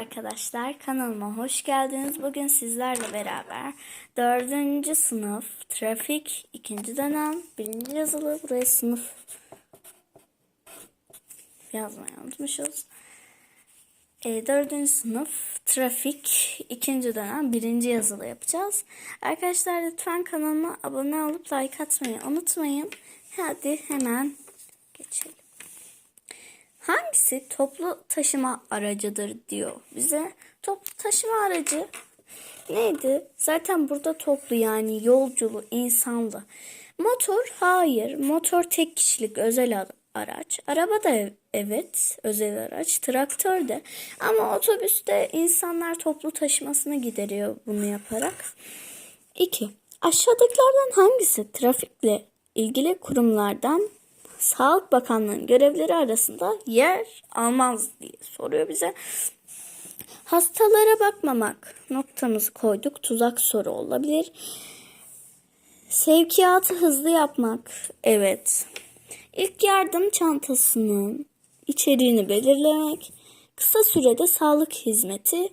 arkadaşlar kanalıma hoş geldiniz. Bugün sizlerle beraber 4. sınıf trafik 2. dönem 1. yazılı buraya sınıf yazmayı unutmuşuz. E, 4. sınıf trafik 2. dönem 1. yazılı yapacağız. Arkadaşlar lütfen kanalıma abone olup like atmayı unutmayın. Hadi hemen geçelim. Hangisi toplu taşıma aracıdır diyor bize. Toplu taşıma aracı neydi? Zaten burada toplu yani yolculu, insanlı. Motor hayır. Motor tek kişilik özel araç. Araba da evet özel araç. Traktör de. Ama otobüste insanlar toplu taşımasını gideriyor bunu yaparak. 2. Aşağıdakilerden hangisi trafikle ilgili kurumlardan Sağlık Bakanlığı'nın görevleri arasında yer almaz diye soruyor bize. Hastalara bakmamak noktamızı koyduk. Tuzak soru olabilir. Sevkiyatı hızlı yapmak. Evet. İlk yardım çantasının içeriğini belirlemek. Kısa sürede sağlık hizmeti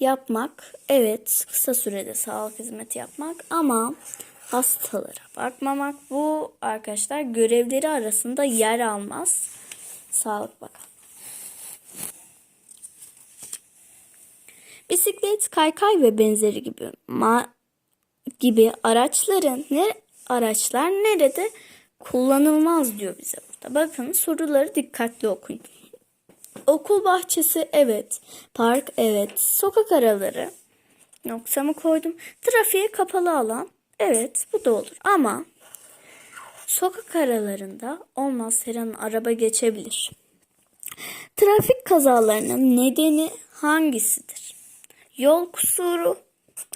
yapmak. Evet, kısa sürede sağlık hizmeti yapmak ama hastalara bakmamak bu arkadaşlar görevleri arasında yer almaz. Sağlık Bakanı. Bisiklet, kaykay ve benzeri gibi ma gibi araçların ne araçlar nerede kullanılmaz diyor bize burada. Bakın soruları dikkatli okuyun. Okul bahçesi evet. Park evet. Sokak araları noktamı koydum. Trafiğe kapalı alan Evet bu da olur ama sokak aralarında olmaz her an araba geçebilir. Trafik kazalarının nedeni hangisidir? Yol kusuru?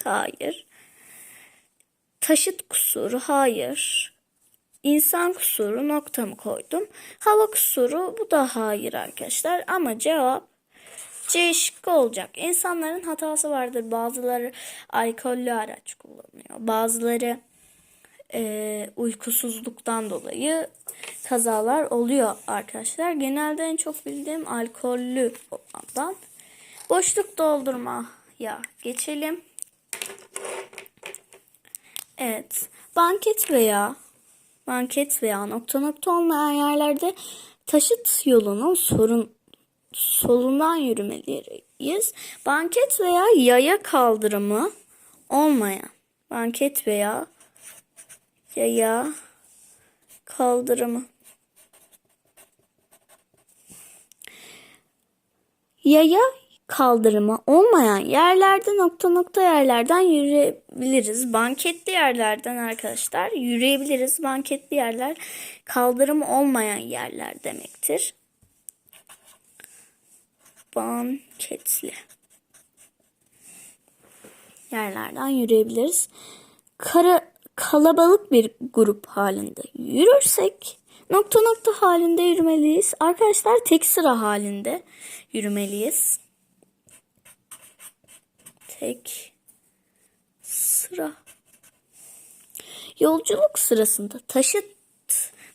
Hayır. Taşıt kusuru? Hayır. İnsan kusuru noktamı koydum. Hava kusuru bu da hayır arkadaşlar ama cevap C şıkkı olacak. İnsanların hatası vardır. Bazıları alkollü araç kullanıyor. Bazıları e, uykusuzluktan dolayı kazalar oluyor arkadaşlar. Genelde en çok bildiğim alkollü olandan. Boşluk doldurma ya geçelim. Evet. Banket veya banket veya nokta nokta olmayan yerlerde taşıt yolunun sorun solundan yürümeliyiz. Banket veya yaya kaldırımı olmayan banket veya yaya kaldırımı yaya kaldırımı olmayan yerlerde nokta nokta yerlerden yürüyebiliriz. Banketli yerlerden arkadaşlar yürüyebiliriz. Banketli yerler kaldırımı olmayan yerler demektir banketli yerlerden yürüyebiliriz. Kara, kalabalık bir grup halinde yürürsek nokta nokta halinde yürümeliyiz. Arkadaşlar tek sıra halinde yürümeliyiz. Tek sıra. Yolculuk sırasında taşıt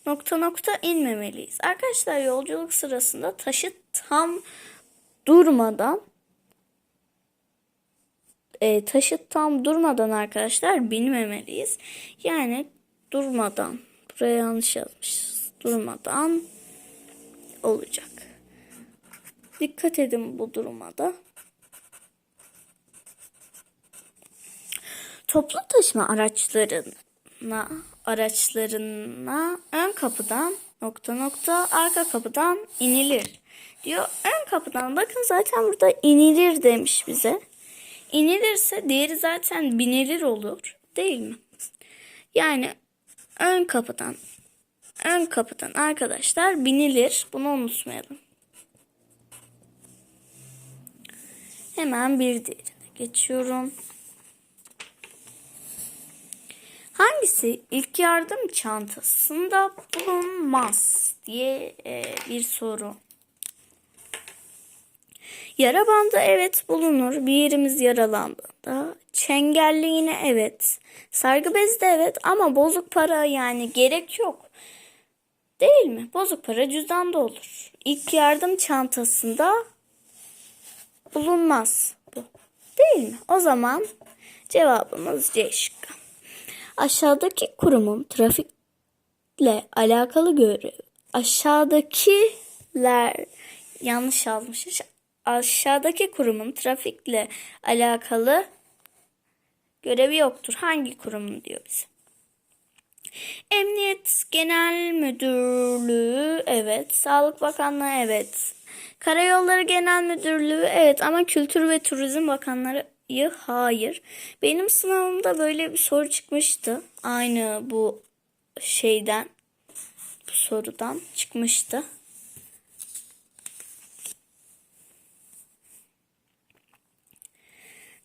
nokta nokta inmemeliyiz. Arkadaşlar yolculuk sırasında taşıt tam durmadan e, taşıt tam durmadan arkadaşlar binmemeliyiz. Yani durmadan buraya yanlış yazmışız. Durmadan olacak. Dikkat edin bu durumada. Toplu taşıma araçlarına araçlarına ön kapıdan nokta nokta arka kapıdan inilir diyor. Ön kapıdan bakın zaten burada inilir demiş bize. İnilirse diğeri zaten binilir olur değil mi? Yani ön kapıdan ön kapıdan arkadaşlar binilir. Bunu unutmayalım. Hemen bir diğerine geçiyorum. Hangisi ilk yardım çantasında bulunmaz diye e, bir soru. Yara bandı evet bulunur. Bir yerimiz yaralandığında. Çengelli yine evet. Sargı bezi de evet ama bozuk para yani gerek yok. Değil mi? Bozuk para cüzdanda olur. İlk yardım çantasında bulunmaz bu. Değil mi? O zaman cevabımız C şıkkı. Aşağıdaki kurumun trafikle alakalı görev. Aşağıdakiler yanlış yazmış. Aşağıdaki kurumun trafikle alakalı görevi yoktur. Hangi kurumun diyor bize. Emniyet Genel Müdürlüğü evet. Sağlık Bakanlığı evet. Karayolları Genel Müdürlüğü evet ama Kültür ve Turizm Bakanlığı hayır. Benim sınavımda böyle bir soru çıkmıştı. Aynı bu şeyden bu sorudan çıkmıştı.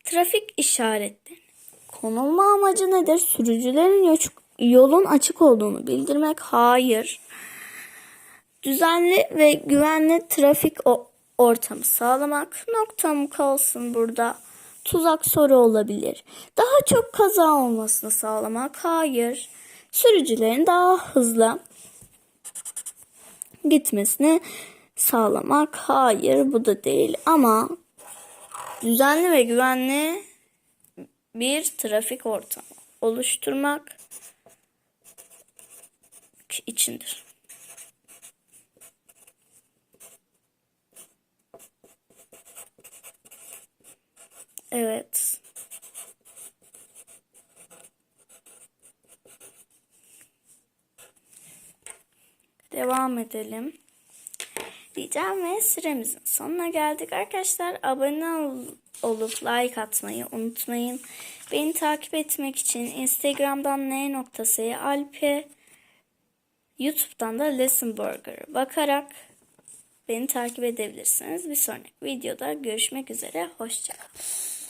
Trafik işaretleri. Konulma amacı nedir? Sürücülerin yolun açık olduğunu bildirmek. Hayır. Düzenli ve güvenli trafik ortamı sağlamak. Noktam kalsın burada. Tuzak soru olabilir. Daha çok kaza olmasını sağlamak. Hayır. Sürücülerin daha hızlı gitmesini sağlamak. Hayır bu da değil ama düzenli ve güvenli bir trafik ortamı oluşturmak içindir. Evet. Devam edelim. Diyeceğim ve süremizin sonuna geldik. Arkadaşlar abone ol- olup like atmayı unutmayın. Beni takip etmek için Instagram'dan n.s'ye alpe YouTube'dan da Lesson Burger'a bakarak beni takip edebilirsiniz. Bir sonraki videoda görüşmek üzere. Hoşçakalın.